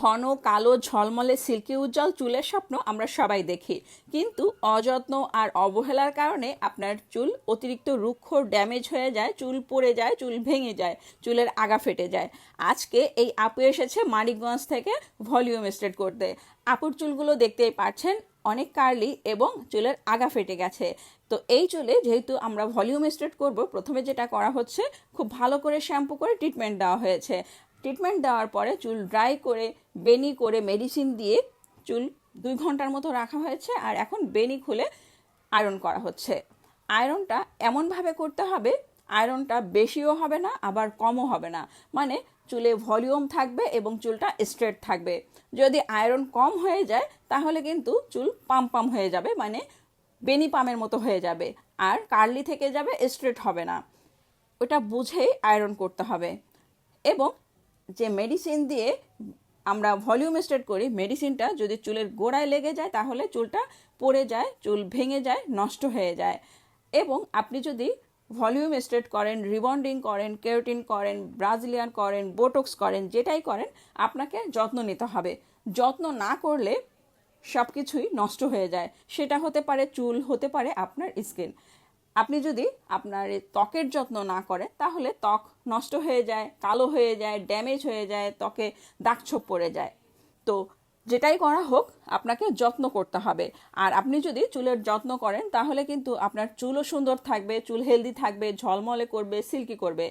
ঘন, কালো, ঝলমলে, সিল্কি, উজ্জ্বল চুলের স্বপ্ন আমরা সবাই দেখি। কিন্তু অযত্ন আর অবহেলার কারণে আপনার চুল অতিরিক্ত রুক্ষ, ড্যামেজ হয়ে যায়, চুল পড়ে যায়, চুল ভেঙে যায়, চুলের আগা ফেটে যায়। আজকে এই আপু এসেছে মানিকগঞ্জ থেকে ভলিউম স্ট্রেট করতে। আপুর চুলগুলো দেখতেই পাচ্ছেন অনেক কার্লি এবং চুলের আগা ফেটে গেছে। তো এই চুলে যেহেতু আমরা ভলিউম স্ট্রেট করব, প্রথমে যেটা করা হচ্ছে, খুব ভালো করে শ্যাম্পু করে ট্রিটমেন্ট দেওয়া হয়েছে। ট্রিটমেন্ট দেওয়ার পরে চুল ড্রাই করে, বেনি করে মেডিসিন দিয়ে চুল দুই ঘণ্টার মতো রাখা হয়েছে আর এখন বেনি খুলে আয়রন করা হচ্ছে। আয়রনটা এমনভাবে করতে হবে আয়রনটা বেশিও হবে না, আবার কমও হবে না। মানে চুলে ভলিউম থাকবে এবং চুলটা স্ট্রেট থাকবে। যদি আয়রন কম হয়ে যায়, তাহলে কিন্তু চুল পাম পাম হয়ে যাবে মানে বেনি পামের মতো হয়ে যাবে। আর কার্লি থেকে যাবে স্ট্রেট হবে না। ওটা বুঝেই আয়রন করতে হবে। এবং যে মেডিসিন দিয়ে আমরা ভলিউম স্ট্রেট করি মেডিসিনটা যদি চুলের গোড়ায় লেগে যায়, তাহলে চুলটা পড়ে যায়, চুল ভেঙে যায়, নষ্ট হয়ে যায়। এবং আপনি যদি ভলিউম স্ট্রেট করেন রিবন্ডিং করেন কেরোটিন করেন ব্রাজিলিয়ান করেন বোটক্স করেন, যেটাই করেন, আপনাকে যত্ন নিতে হবে। যত্ন না করলে সব কিছুই নষ্ট হয়ে যায়। সেটা হতে পারে চুল, হতে পারে আপনার স্কিন আপনি যদি আপনার ত্বকের যত্ন না করেন, তাহলে ত্বক নষ্ট হয়ে যায়, কালো হয়ে যায়, ড্যামেজ হয়ে যায়, ত্বকে দাগছোপ পড়ে যায়। তো যেটাই করা হোক, আপনাকে যত্ন করতে হবে। আর আপনি যদি চুলের যত্ন করেন, তাহলে কিন্তু আপনার চুলও সুন্দর থাকবে, চুল হেলদি থাকবে, ঝলমলে করবে, সিল্কি করবে।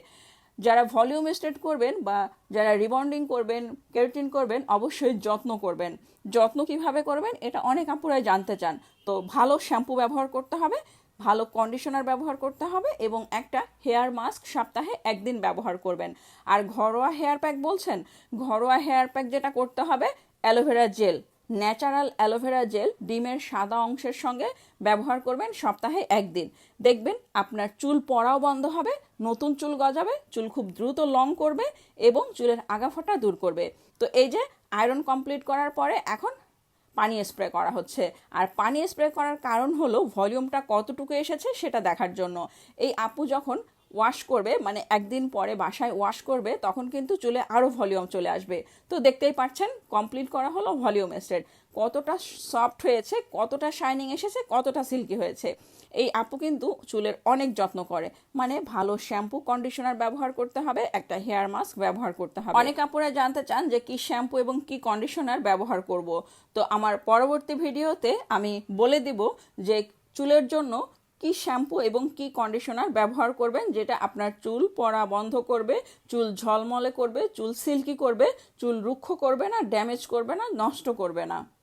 যারা ভলিউম স্ট্রেট করবেন বা যারা রিবন্ডিং করবেন, কেরোটিন করবেন, অবশ্যই যত্ন করবেন। যত্ন কীভাবে করবেন, এটা অনেক আপুরাই জানতে চান। তো ভালো শ্যাম্পু ব্যবহার করতে হবে। ভালো কন্ডিশনার ব্যবহার করতে হবে এবং একটা হেয়ার মাস্ক সপ্তাহে একদিন ব্যবহার করবেন। আর ঘরোয়া হেয়ার প্যাক বলছেন, ঘরোয়া হেয়ার প্যাক যেটা করতে হবে aloe vera gel natural aloe vera gel ডিমের সাদা অংশের সঙ্গে ব্যবহার করবেন সপ্তাহে একদিন। দেখবেন আপনার চুল পড়াও বন্ধ হবে, নতুন চুল গজাবে, চুল খুব দ্রুত লং করবে এবং চুলের আগাফাটা দূর করবে। তো এই যে আয়রন কমপ্লিট করার পরে এখন পানি স্প্রে করা হচ্ছে। আর পানি স্প্রে করার কারণ হলো ভলিউমটা কতটুকু এসেছে সেটা দেখার জন্য। এই আপু যখন ওয়াশ করবে মানে একদিন পরে বাসায় ওয়াশ করবে, তখন কিন্তু চুলে আরও ভলিউম চলে আসবে। তো দেখতেই পাচ্ছেন কমপ্লিট করা হলো ভলিউম স্টেট কতটা সফট হয়েছে, কতটা শাইনিং এসেছে, কতটা সিল্কি হয়েছে। এই আপু কিন্তু চুলের অনেক যত্ন করে। মানে ভালো শ্যাম্পু কন্ডিশনার ব্যবহার করতে হবে, একটা হেয়ার মাস্ক ব্যবহার করতে হবে। অনেক আপুরা জানতে চান যে কি শ্যাম্পু এবং কি কন্ডিশনার ব্যবহার করব। তো আমার পরবর্তী ভিডিওতে আমি বলে দিব যে চুলের জন্য কি শ্যাম্পু এবং কি কন্ডিশনার ব্যবহার করবেন, যেটা আপনার চুল পড়া বন্ধ করবে, চুল ঝলমলে করবে, চুল সিল্কি করবে, চুল রুক্ষ করবে না ড্যামেজ করবে না, নষ্ট করবে না।